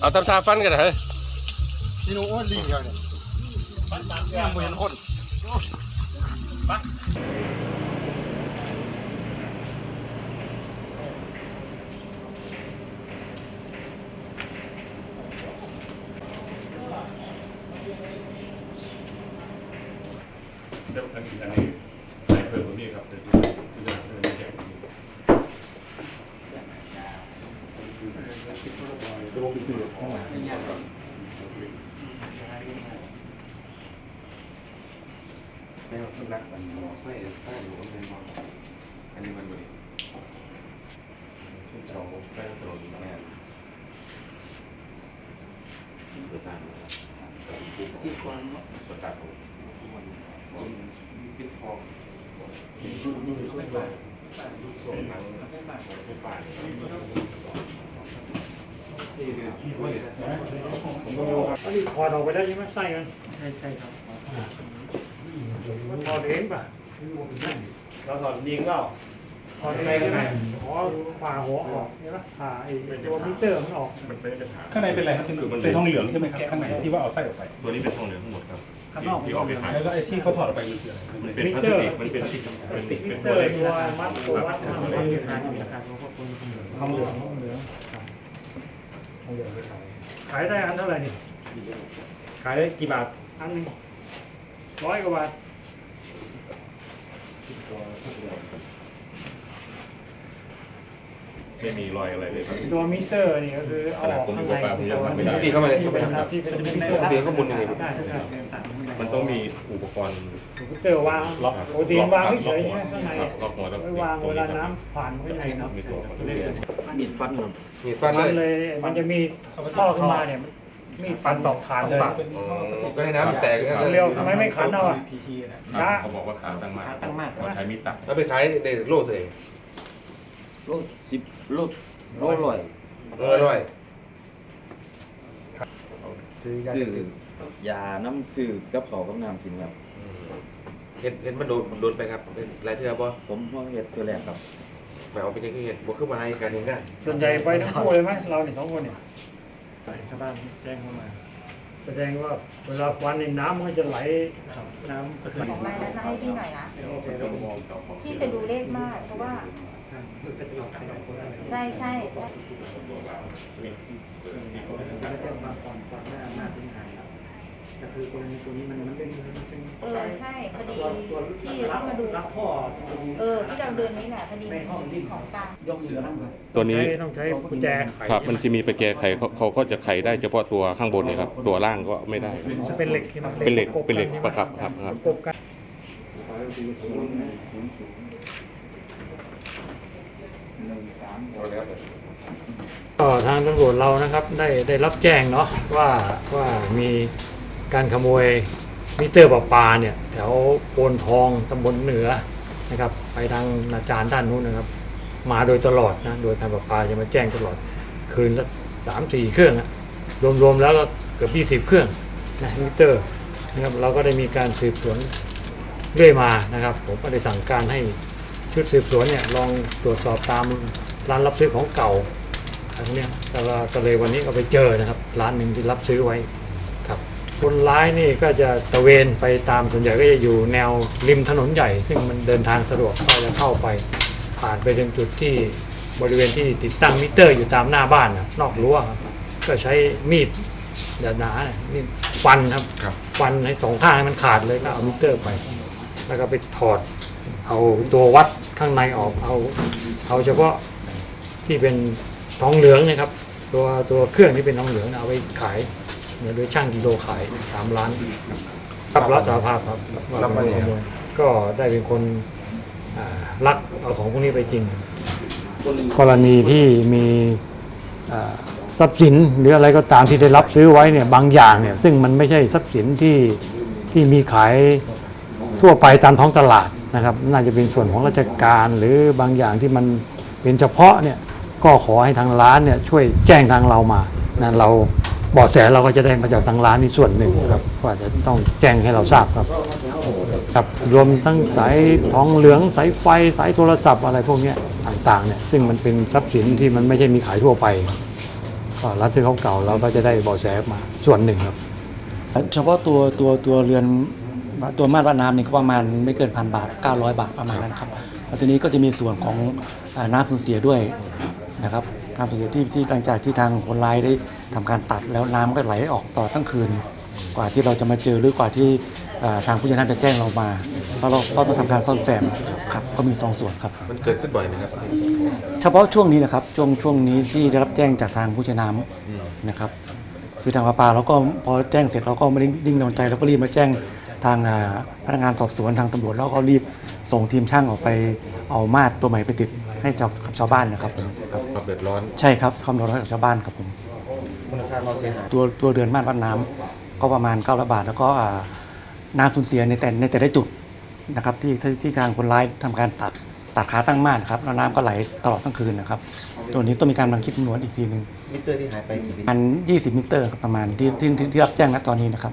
เอาตำชาฟันกันเหรอนี่นูอ้วนลีเหรอเนี่ยยังไม่เห็นคนเดี๋ยวอันนี้ นนี้ใส่เพิ่มตรงนี้ครับเดี๋ยวจะเดี๋ยวจะแจกตรงนี้เดี๋ยวผมไปซื้อแม่คนรักมันหมอไส้ใต้หนูมันมองอันนี้มันบริเราแป้งตรงนี้แม่เปิดตามนะครับที่ควรสกัดผมมันมันเป็นทอง เป็นรุ่นรุ่นรุ่นแบบลูกโซ่หนังไฟฟ้าที่เดือนที่ว่าผมก็ไม่รู้ครับอันนี้ถอดออกไปได้ใช่ไหมไส้มันใช่ใช่ครับมันถอดเองป่ะเราถอดยิงเปล่าถอดเองใช่ไหมอ๋อผ่าหัวออกใช่ไหมผ่าไอ้ตัวมิเตอร์มันออก มันเป็นกระถางข้างในเป็นอะไรครับเป็นทองเหลืองใช่ไหมครับข้างในที่ว่าเอาไส้ออกไป ตัวนี้เป็นทองเหลืองทั้งหมดครับ ข้างนอกที่ออกไปขายแล้วก็ไอ้ที่เขาถอดออกไปคืออะไรมันเป็นพลาสติกมันเป็นเป็นมิเป็นเตตัอวร์เล็กตัววัดตัววัดครับทำตัวอะไรเล็กขายทองเหลืองทองเหลืองทองเหลืองขายได้อันเท่าไหร่นี่ขายได้กี่บาทอันหนึงร้อยกว่าบาท ไม่มีรอยอะไรเลยครับ ตัวมิเตอร์นี่ก็คือเอาออกข้างในผมอยู่กับป้าผมยังทำไม่ได้พี่เข้ามาเลยที่เข้าไปเป็นครับที่เป็นมิเตอต้องร์เรียนข้อมูลยังไงได้ใช่มันต้องมีอุปกรณ์มิเตอร์วางล็อกโปรตีนวางเฉยๆใช่ไหมข้างในครับล็อกหัวแล้วไม่วางเวลาน้ำผ่านมันก็ในเนาะมีตัวคอนโทรลมีดฟันครับมีฟันมันเลเลย ยมันจะมีท่อขึ้นมาเนี่ยมีดฟันสองขาดเลยอ๋อก็ให้น้ำแตกแล้วเร็วทำไมไม่ขันเอาอะพีทีนะช้าเขาบอกว่าขาตั้งมากขาตั้งมากเราใช้มีดตัดแล้วไปขายในโลกตัวเอง โลสิบโลโลลอยเออร่อยซื้อยาน้ำซื้อกับเขาวกับน้ำกินครับเห็นเห็นมันโดนโดนไปครับเป็นรายเทือบ่ผมเพิ่งเห็ดตัวแรกครับหมายเอาเป็นยังไงเห็นบ่ขึ้นมาให้การเห็นงานส่วนใหญ่ไปทั้งคู่เลยไหมเราเนี่ยสองคนเนี่ยชาวบ้านแจ้งเข้ามา แสดงว่าเวลาควันในน้ำมันก็จะไหลน้ำก็คือของรายนั้นให้พี่หน่อยนะพี่จะดูเลขมากเพราะว่า ใช่ใช่ใช่แจ้งมาก่อนก่อนหน้าหน้าที่หายครับก็คือกรณีตัวนี้มันมันเป็นมันเป็นเออใช่พอดีตัวตัวพี่ต้องมาดูรับพ่อเออพี่ดาวเดือนนี้แหละพอดีของกลางยกเสือนั่งตัวนี้ต้องใช้กุญแจไขครับมันจะมีไปแก้ไขเขาเขาก็จะไขได้เฉพาะตัวข้างบนนะครับตัวล่างก็ไม่ได้เป็นเหล็กใช่ไหมเป็นเหล็กประบเป็นเหล็กใช่ไมประกับครับครับประกบกัน เอาแล้วก็ทางตำรวจเรานะครับได้ได้รับแจ้งเนาะว่าว่ามีการขโมยมิเตอร์ประปาเนี่ยแถวโพนทองตำบลเหนือนะครับไปทางนาจารด้านนู้นนะครับ มาโดยตลอดนะโดยการประปาจะมาแจ้งตลอดคืนละสามสี่เครื่องอะรวมๆแล้วก็เกือบยี่สิบเครื่องนะมิเตอร์นะครับเราก็ได้มีการสืบสวนเรื่อยมานะครับ ผมก็ได้สั่งการให้ ชุดสืบสวนเนี่ยลองตรวจสอบตามร้านรับซื้อของเก่าอันเนี้ยแล้วก็ก็เลยวันนี้ก็ไปเจอนะครับ ร้านหนึ่งที่รับซื้อไว้ครับ คนร้ายนี่ก็จะตระเวนไปตามส่วนใหญ่ก็จะอยู่แนวริมถนนใหญ่ ซึ่งมันเดินทางสะดวกก็จะเข้าไป ผ่านไปถึงจุดที่บริเวณที่ติดตั้งมิเตอร์อยู่ตามหน้าบ้านนะนอกรั้วครับก็ใช้มีดหนาๆเนี่ยมีดฟันครับครับฟันให้สองข้างให้มันขาดเลยก็เอามิเตอร์ไป แล้วก็ไปถอด เอาตัววัดข้างในออกเอาเอาเฉพาะที่เป็นทองเหลืองเนะครับ ตัวตัวเครื่องที่เป็นทองเหลืองเนี่ยเอาไปขายเนี่ยโดยช่างกิโลขายตามร้านรับรับสารภาพครับว่าเป็นคนขโมยก็ได้เป็นคนอ่าลักเอาของพวกนี้ไปจริง กรณีที่มีอ่าทรัพย์สินหรืออะไรก็ตามที่ได้รับซื้อไว้เนี่ยบางอย่างเนี่ยซึ่งมันไม่ใช่ทรัพย์สินที่ที่มีขายทั่วไปตามท้องตลาด นะครับน่าจะเป็นส่วนของราชการหรือบางอย่างที่มันเป็นเฉพาะเนี่ยก็ขอให้ทางร้านเนี่ยช่วยแจ้งทางเรามานะเราบาะแสเราก็จะได้มาจากทางร้านนี่ส่วนหนึ่งครับว่าจะต้องแจ้งให้เราทราบครับครับรวมทั้งสายทองเหลืองสายไฟสายโทรศัพท์อะไรพวกนี้ต่างๆเนี่ยซึ่งมันเป็นทรัพย์สินที่มันไม่ใช่มีขายทั่วไปก็ร้านซื้อของเก่าเราก็จะได้บาะแสมาส่วนหนึ่งครับเฉพาะตัวตัวตัวเรือน ตัวมาตรวัดน้ำนี่ก็ประมาณไม่เกินพันบาท 900 บาทประมาณนั้นครับแล้วทีนี้ก็จะมีส่วนของอาน้ำสูญเสียด้วยนะครับน้ำสูญเสียที่ที่หลังจากที่ทางคนร้ายได้ทำการตัดแล้วน้ำก็ไหลออกต่อทั้งคืน กว่าที่เราจะมาเจอหรือกว่าที่อ่าทางผู้ใหญ่บ้านจะแจ้งเรามาเพราะเราเราต้องทำการซ่อมแซมครับก็มีสองส่วนครับ มันเกิดขึ้นบ่อยไหมครับเฉพาะช่วงนี้นะครับช่วงช่วงนี้ที่ได้รับแจ้งจากทางผู้ใช้น้ำนะครับ คือทางประปาเราก็พอแจ้งเสร็จเราก็ไม่ได้นิ่งนอนใจเราก็รีบมาแจ้ง ทางอ่าพนักงานสอบสวนทางตำรวจแล้วก็รีบส่งทีมช่างออกไปเอามาตรตัวใหม่ไปติดให้ชาวกับชาวบ้านนะครับผมครับความเดือดร้อนใช่ครับความร้อนให้กับชาวบ้านครับผมมูลค่าความเสียหายตัวตัวเรือนม่านวัดน้ำก็ประมาณ900บาท แล้วก็อ่าน้ำสูญเสียในแต่ในแต่ละจุดนะครับที่ที่ที่ทางคนร้ายทำการตัดตัดขาตั้งม่านครับแล้วน้ำก็ไหลตลอดทั้งคืนนะครับตัวนี้ต้องมีการบังคิดคำนวณอีกทีหนึ่งมิเตอร์ที่หายไปกี่ลิตร อัน 20 มิเตอร์ครับประมาณที่ที่ที่ที่รับแจ้งณตอนนี้นะครับ